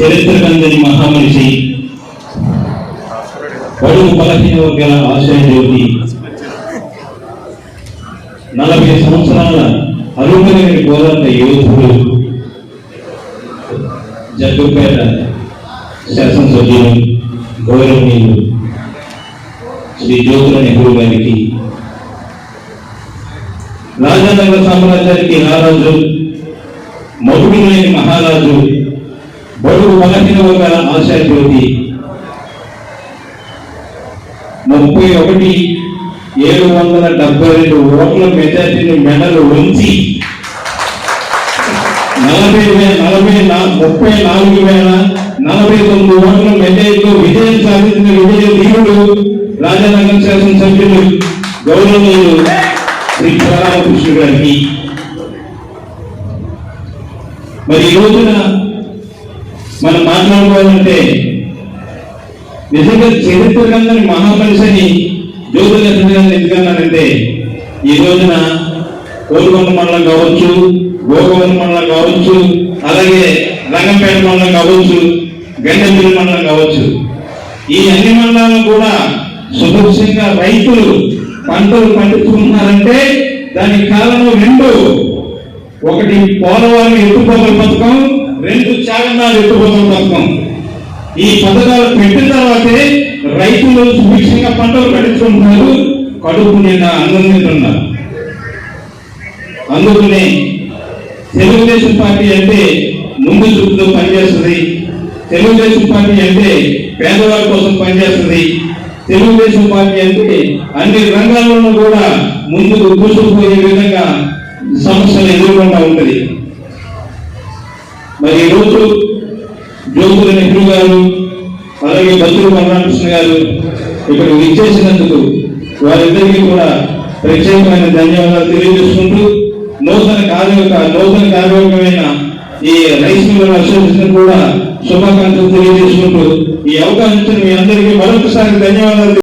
చరిత్ర కందని మహామనిషి. బడుగు బలహీన వర్గాల ఆశయ జ్యోతి. నలభై సంవత్సరాల అరువులైన పోరాట యోధుడు. జగ్గుపేట శాసనసభ్యులు గౌరవనీయులు శ్రీ జ్యోతుల నెహ్రూ గారికి. రాజానగర సామ్రాజ్యానికి రారాజు మగుడు మహారాజు బడుగు బలహీన వర్గాల ఆశా జ్యోతి. ముప్పై ఒకటి ఏడు వందల డెబ్బై రెండు ఓట్ల మెజార్టీని మెడలు ఉంచి నలభై నలభై ముప్పై నాలుగు వేల నలభై తొమ్మిది ఓట్ల మెజార్టీతో విజయం సాధించిన విజయ దీవుడు రాజానగర శాసనసభ్యులు గౌరవనీయులు శ్రీ శివరామకృష్ణ గారికి. మరి ఈ రోజున మనం మాట్లాడుకోవాలంటే నిజంగా చరిత్ర కందని మహామనిషిని జ్యోతుల గారిని ఎందుకన్నారంటే ఈ రోజున కోరుకొండ మండలం కావచ్చు గోగవరం మండలం కావచ్చు అలాగే రంగంపేట మండలం కావచ్చు గండపల్లి మండలం కావచ్చు. ఈ అన్ని మండలాలను కూడా సుభిక్షంగా రైతులు పంటలు పండుతున్నారంటే దానికి కారణం రెండు. ఒకటి పోలవరం ఎత్తుపోతల పథకం రెండు చాగనాలు ఎత్తుపోతల పథకం ఈ పథకాలు పెట్టిన తర్వాతే రైతులు సుభిక్షంగా పంటలు పండించుకుంటున్నారు. కడుపు నిండా అన్నం తింటున్నారు. అందుకనే తెలుగుదేశం పార్టీ అంటే ముందు చూపుతో పనిచేస్తుంది. తెలుగుదేశం పార్టీ అంటే పేదవాళ్ళ కోసం పనిచేస్తుంది. తెలుగుదేశం పార్టీ అంటే అన్ని రంగాల్లోనూ కూడా ముందుకు దూసుకుపోయే విధంగా సమస్యలు ఎదుర్కొంటా ఉంటుంది. మరి ఈరోజు జ్యోతుల నెహ్రూ గారు అలాగే బతులు బలరామకృష్ణ గారు ఇక్కడ విచ్చేసినందుకు వారిద్దరికీ కూడా ప్రత్యేకమైన ధన్యవాదాలు తెలియజేసుకుంటూ నూతన కార్యక నూతన కార్యక్రమమైన ఈ రైస్ మిల్లర్ అసోసియేషన్ కూడా శుభాకాంక్షలు తెలియజేసుకుంటూ ఈ అవకాశం మీ అందరికీ మరొకసారి ధన్యవాదాలు